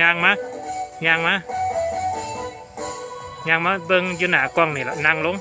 ยางมะยางมะยางมาเบิ่งอยู่หน้ากล้องนี่ละนั่งลง